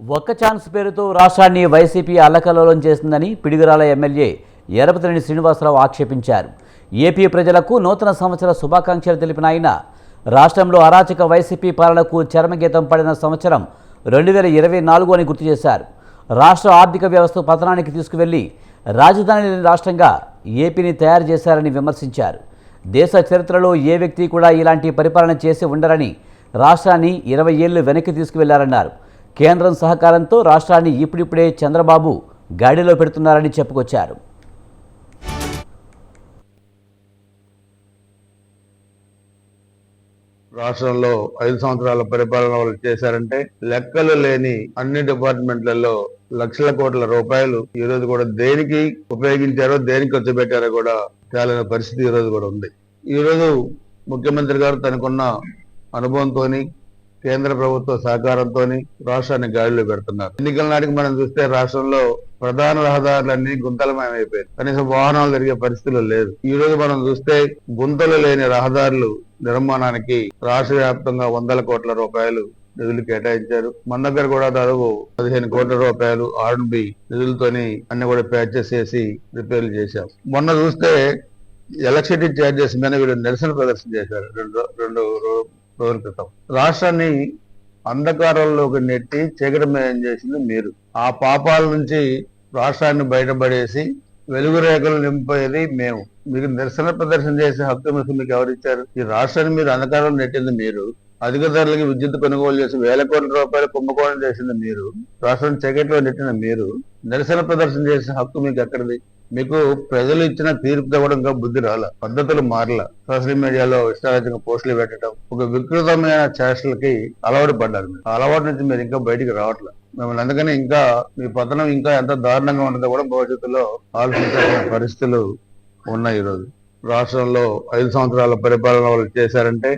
ఒక్క ఛాన్స్ పేరుతో రాష్ట్రాన్ని వైసీపీ అల్లకల్లోలం చేసిందని పిడుగురాల ఎమ్మెల్యే ఎరపతిరెడ్డి శ్రీనివాసరావు ఆక్షేపించారు. ఏపీ ప్రజలకు నూతన సంవత్సర శుభాకాంక్షలు తెలిపిన ఆయన రాష్ట్రంలో అరాచక వైసీపీ పాలనకు చరమగీతం పడిన సంవత్సరం రెండు వేల ఇరవై నాలుగు అని గుర్తు చేశారు. రాష్ట్ర ఆర్థిక వ్యవస్థ పతనానికి తీసుకువెళ్ళి రాజధాని రాష్ట్రంగా ఏపీని తయారు చేశారని విమర్శించారు. దేశ చరిత్రలో ఏ వ్యక్తి కూడా ఇలాంటి పరిపాలన చేసి ఉండరని రాష్ట్రాన్ని ఇరవై ఏళ్ళు వెనక్కి తీసుకువెళ్ళారన్నారు. కేంద్రం సహకారంతో రాష్ట్రాన్ని ఇప్పుడిప్పుడే చంద్రబాబు గాడిలో పెడుతున్నారని చెప్పుకొచ్చారు. రాష్ట్రంలో ఐదు సంవత్సరాల పరిపాలన వాళ్ళు చేశారంటే లెక్కలు లేని అన్ని డిపార్ట్మెంట్లలో లక్షల కోట్ల రూపాయలు ఈ రోజు కూడా దేనికి ఉపయోగించారో దేనికి ఖర్చు పెట్టారో కూడా తేలిన పరిస్థితి ఈ రోజు కూడా ఉంది. ఈ రోజు ముఖ్యమంత్రి గారు తనకున్న అనుభవంతోని కేంద్ర ప్రభుత్వ సహకారంతో రాష్ట్రాన్ని గాడిలో పెడుతున్నారు. ఎన్నికల నాటికి మనం చూస్తే రాష్ట్రంలో ప్రధాన రహదారులన్నీ గుంతలమయమైపోయాయి. కనీసం వాహనాలు తిరిగే పరిస్థితులు లేదు ఈ రోజు మనం చూస్తే గుంతలు లేని రహదారులు నిర్మాణానికి రాష్ట్ర వ్యాప్తంగా వందల కోట్ల రూపాయలు నిధులు కేటాయించారు. మన దగ్గర కూడా దాదాపు పదిహేను కోట్ల రూపాయలు ఆర్ఎన్బి నిధులతోని అన్ని కూడా ప్యాచెస్ చేసి రిపేర్లు చేశాం మొన్న చూస్తే ఎలక్ట్రిసిటీ ఛార్జెస్ మీద వీళ్ళు నిరసన ప్రదర్శన చేశారు. రెండు రెండు రోజుల క్రితం రాష్ట్రాన్ని అంధకారంలోకి నెట్టి చీకటమయం చేసింది మీరు. ఆ పాపాల నుంచి రాష్ట్రాన్ని బయటపడేసి వెలుగు రేఖలు నింపేది మేము. మీకు నిరసన ప్రదర్శన చేసే హక్కు మీకు మీకు ఎవరిచ్చారు? ఈ రాష్ట్రాన్ని మీరు అంధకారం నెట్టింది మీరు. అధిక ధరలకి విద్యుత్ కొనుగోలు చేసి వేల కోట్ల రూపాయలు కుంభకోణం చేసింది మీరు. రాష్ట్రం చీకట్లో నెట్టిన మీరు. నిరసన ప్రదర్శన చేసే హక్కు మీకు ఎక్కడిది? మీకు ప్రజలు ఇచ్చిన తీర్పు కూడా ఇంకా బుద్ధి రాల పద్ధతులు మారల. సోషల్ మీడియాలో ఇష్టారాజ్యంగా పోస్టులు పెట్టడం ఒక వికృతమైన చేష్టలకి అలవాటు పడ్డారు మీరు. అలవాటు నుంచి మీరు ఇంకా బయటికి రావట్లేదు మిమ్మల్ని అందుకని ఇంకా మీ పతనం ఇంకా ఎంత దారుణంగా ఉండదో కూడా భవిష్యత్తులో ఆలోచించాల్సిన పరిస్థితులు ఉన్నాయి ఈరోజు. రాష్ట్రంలో ఐదు సంవత్సరాల పరిపాలన వాళ్ళు చేశారంటే